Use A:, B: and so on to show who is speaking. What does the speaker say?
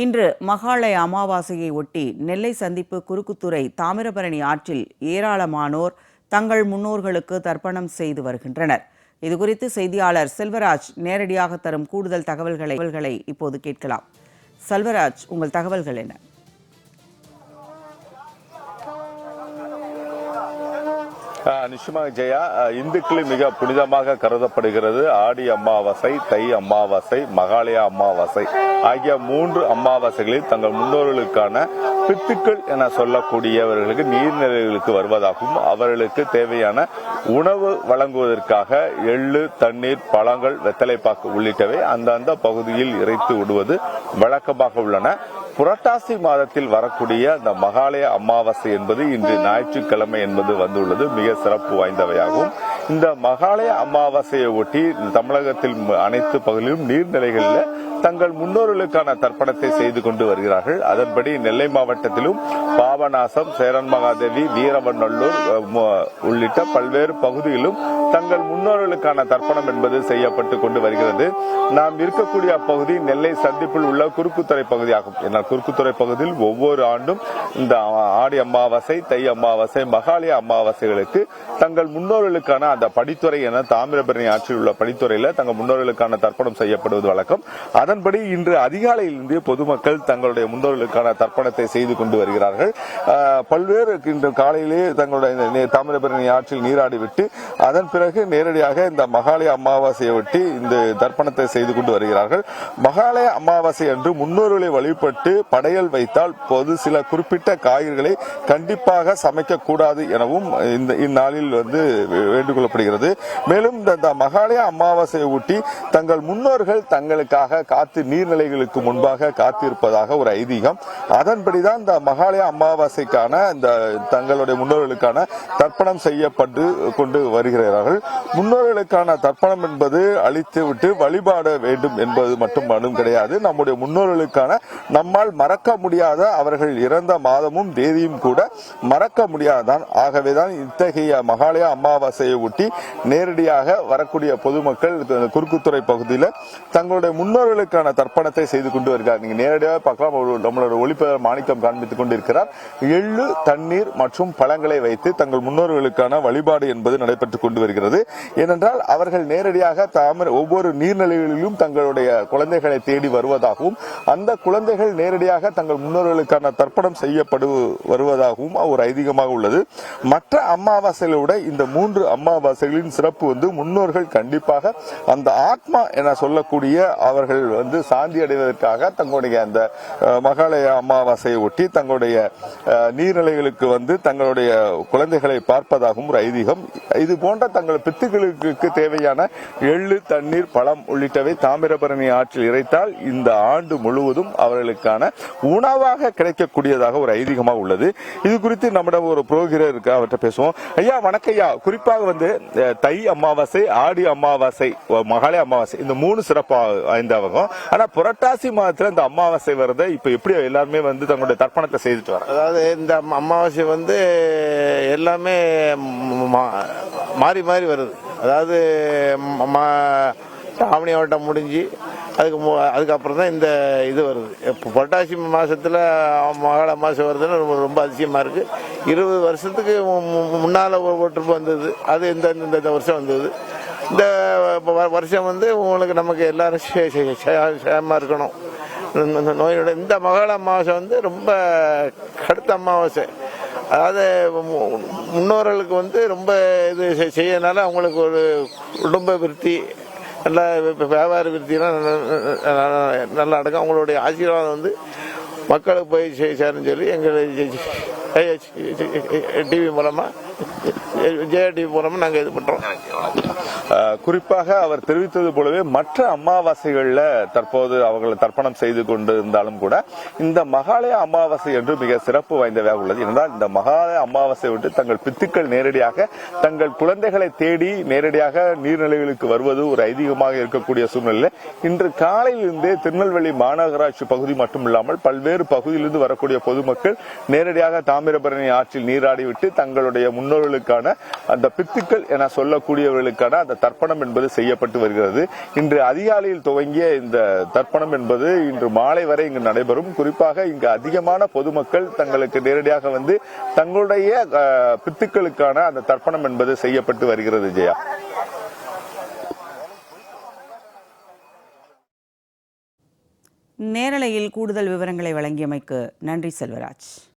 A: இன்று மகாலய அமாவாசையை ஒட்டி நெல்லை சந்திப்பு குறுக்குத்துறை தாமிரபரணி ஆற்றில் ஏராளமானோர் தங்கள் முன்னோர்களுக்கு தர்ப்பணம் செய்து வருகின்றனர். இதுகுறித்து செய்தியாளர் செல்வராஜ் நேரடியாக தரும் கூடுதல் தகவல்களை இப்போது கேட்கலாம். செல்வராஜ் உங்கள் தகவல்கள் என்ன?
B: நிச்சயமாக ஜெயா. இந்துக்களில் மிக புனிதமாக கருதப்படுகிறது. ஆடி அமாவாசை தை அமாவாசை மகாலய அமாவாசை ஆகிய மூன்று அமாவாசைகளில் தங்கள் முன்னோர்களுக்கான பித்துக்கள் என சொல்லக்கூடியவர்களுக்கு நீர்நிலைகளுக்கு வருவதாகவும் அவர்களுக்கு தேவையான உணவு வழங்குவதற்காக எள்ளு தண்ணீர் பழங்கள் வெத்தலைப்பாக்கு உள்ளிட்டவை அந்தந்த பகுதியில் இறைத்து விடுவது வழக்கமாக உள்ளன. புரட்டாசி மாதத்தில் வரக்கூடிய அந்த மகாலய அமாவாசை என்பது இன்று ஞாயிற்றுக்கிழமை என்பது வந்துள்ளது. மிக சிறப்பு வாய்ந்தவையாகும். இந்த மகாலய அமாவாசையை ஒட்டி தமிழகத்தில் அனைத்து பகுதியிலும் நீர்நிலைகளில் தங்கள் முன்னோர்களுக்கான தர்ப்பணத்தை செய்து கொண்டு வருகிறார்கள். அதன்படி நெல்லை மாவட்டத்திலும் பாபநாசம் சேரன் மகாதேவி வீரவநல்லூர் உள்ளிட்ட பல்வேறு பகுதிகளிலும் தங்கள் முன்னோர்களுக்கான தர்ப்பணம் என்பது செய்யப்பட்டு கொண்டு வருகிறது. நாம் இருக்கக்கூடிய அப்பகுதி நெல்லை சந்திப்பில் உள்ள குறுக்குத்துறை பகுதியாகும். குறுக்குத்துறை பகுதியில் ஒவ்வொரு ஆண்டும் இந்த ஆடி அமாவாசை தை அமாவாசை மகாலய அமாவாசைகளுக்கு தங்கள் முன்னோர்களுக்கான அந்த படித்துறை என தாமிரபரணி ஆற்றில் உள்ள படித்துறையில தங்கள் முன்னோர்களுக்கான தர்ப்பணம் செய்யப்படுவது வழக்கம். அதன்படி இன்று அதிகாலையிலிருந்து பொதுமக்கள் தங்களுடைய முன்னோர்களுக்கான தர்ப்பணத்தை செய்து கொண்டு வருகிறார்கள். பல்வேறு இன்று காலையிலே தங்களுடைய தாமிரபரணி ஆற்றில் நீராடிவிட்டு அதன் பிறகு நேரடியாக இந்த மகாலய அமாவாசையை ஒட்டி இந்த தர்ப்பணத்தை செய்து கொண்டு வருகிறார்கள். மகாலய அமாவாசை அன்று முன்னோர்களை வழிபட்டு படையல் வைத்தால் பொது சில குறிப்பிட்ட காய்கறிகளை கண்டிப்பாக சமைக்க கூடாது எனவும் இந்த இந்நாளில் வந்து வேண்டுகொள்ளப்படுகிறது மேலும் இந்த மகாலய அமாவாசையை ஒட்டி தங்கள் முன்னோர்கள் தங்களுக்காக காத்து நீர்நிலைகளுக்கு முன்பாக காத்திருப்பதாக ஒரு ஐதீகம். அதன்படிதான் இந்த மகாலய அமாவாசைக்கான இந்த தங்களுடைய முன்னோர்களுக்கான தர்ப்பணம் செய்யப்பட்டு கொண்டு வருகிறார்கள். முன்னோர்களுக்கான தர்ப்பணம் என்பது அழித்துவிட்டு வழிபாட வேண்டும் என்பது மட்டும் மட்டும் கிடையாது. நம்முடைய முன்னோர்களுக்கான நம்மால் மறக்க முடியாத அவர்கள் இறந்த மாதமும் தேதியும் கூட மறக்க முடியாதான். ஆகவேதான் இத்தகைய மகாலய அமாவாசையை ஒட்டி நேரடியாக வரக்கூடிய பொதுமக்கள் குறுக்குத்துறை பகுதியில் தங்களுடைய முன்னோர்களுக்கான தர்ப்பணத்தை செய்து கொண்டு வருகிறார். நீங்க நேரடியாக பார்க்கலாம். நம்மளோட ஒளிப்பெயர் மாணிக்கம் காண்பித்துக் கொண்டிருக்கிறார். எள்ளு தண்ணீர் மற்றும் பழங்களை வைத்து தங்கள் முன்னோர்களுக்கான வழிபாடு என்பது நடைபெற்றுக் கொண்டு வருகிறது. ஏனென்றால் அவர்கள் நேரடியாக தாமரை ஒவ்வொரு நீர்நிலைகளிலும் தங்களுடைய குழந்தைகளை தேடி வருவதாகவும் அந்த குழந்தைகள் நேரடியாக தங்கள் முன்னோர்களுக்கான தர்ப்பணம் செய்யப்படு வருவதாகவும் ஒரு ஐதீகமாக உள்ளது. மற்ற அமாவாசைகளை விட இந்த மூன்று அமாவாசைகளின் சிறப்பு வந்து முன்னோர்கள் கண்டிப்பாக அந்த ஆத்மா என சொல்லக்கூடிய அவர்கள் வந்து சாந்தி அடைவதற்காக தங்களுடைய அந்த மகாலய அமாவாசையை ஒட்டி தங்களுடைய நீர்நிலைகளுக்கு வந்து தங்களுடைய குழந்தைகளை பார்ப்பதாகவும் ஒரு ஐதீகம். இது போன்ற தங்கள் பித்துக்களுக்கு தேவையான எள்ளு தண்ணீர் பழம் உள்ளிட்டவை தாமிரபரணி ஆற்றில் இறைத்தால் இந்த ஆண்டு முழுவதும் அவர்களுக்கான உணவாக கிடைக்கக்கூடியதாக ஒரு ஐதீகமாக உள்ளது. இது குறித்து நம்மிடம் ஒரு புரோகிரர் இருக்கு அவர்கிட்ட பேசுவோம். ஐயா வணக்கம் குறிப்பாக வந்து தை அமாவாசை ஆடி அமாவாசை அஹ், மகாலய அமாவாசை இந்த மூணு சிறப்பாக வாய்ந்தவங்க ஆனா புரட்டாசி மாதத்துல இந்த அமாவாசை வரத இப்ப எப்படி எல்லாருமே வந்து தங்களுடைய தர்ப்பணத்தை செய்துட்டு வர
C: அதாவது இந்த அமாவாசை வந்து எல்லாமே மாறி மாறி மாதிரி வருது. அதாவது ஆவணி வட்டம் முடிஞ்சு அதுக்கு மு- அதுக்கப்புறம் தான் இந்த இது வருது. இப்போ புரட்டாசி மாதத்தில் மகாள மாதம் வருதுன்னு ரொம்ப- ரொம்ப அதிசயமாக இருக்குது இருபது வருஷத்துக்கு முன்னால் மு- ஒரு வந்தது. அது இந்த இந்த இந்த வருஷம் வந்தது. இந்த வருஷம் வந்து உங்களுக்கு நமக்கு எல்லாரும் சே- இருக்கணும். இந்த- நோயோட இந்த மகாள அமாவாசை வந்து ரொம்ப கடுத்த அமாவாசை. அதாவது முன்னோர்களுக்கு வந்து ரொம்ப இது செய்யறதுனால அவங்களுக்கு ஒரு குடும்ப விருத்தி நல்ல வியாபார விருத்திலாம் நல்லா நடக்கும் அவங்களுடைய ஆசீர்வாதம் வந்து மக்களுக்கு போய் சே- சொல்லி எங்கள் டிவி மூலமா ஜெய மூலமா நாங்கள் இது பண்றோம்.
B: குறிப்பாக அவர் தெரிவித்தது போலவே மற்ற அமாவாசைகள்ல தற்போது அவர்களை தர்ப்பணம் செய்து கொண்டு இருந்தாலும் கூட இந்த மகாலய அமாவாசை என்று மிக சிறப்பு வாய்ந்தவையாக உள்ளது. என்றால் இந்த மகாலய அமாவாசை விட்டு தங்கள் பித்துக்கள் நேரடியாக தங்கள் குழந்தைகளை தேடி நேரடியாக நீர்நிலைகளுக்கு வருவது ஒரு ஐதீகமாக இருக்கக்கூடிய சூழ்நிலையில் இன்று காலையிலிருந்தே திருநெல்வேலி மாநகராட்சி பகுதி மட்டும் இல்லாமல் பல்வேறு பகுதியிலிருந்து வரக்கூடிய பொதுமக்கள் நேரடியாக தாமிரபரணி ஆற்றில் நீராடிவிட்டு தங்களுடைய முன்னோர்களுக்கான அந்த பித்துக்கள் என சொல்லக்கூடியவர்களுக்கான அந்த தர்ப்பணம் என்பது செய்யப்பட்டு வருகிறது. இன்று அதிகாலையில் துவங்கிய இந்த தர்ப்பணம் என்பது இன்று மாலை வரை இங்கு நடைபெறும். குறிப்பாக இங்கு அதிகமான பொதுமக்கள் தங்களுக்கு நேரடியாக வந்து தங்களுடைய பித்துக்களுக்கான அந்த தர்ப்பணம் என்பது செய்யப்பட்டு வருகிறது ஜெயா.
A: நேரலையில் கூடுதல் விவரங்களை வழங்கியமைக்கு நன்றி செல்வராஜ்.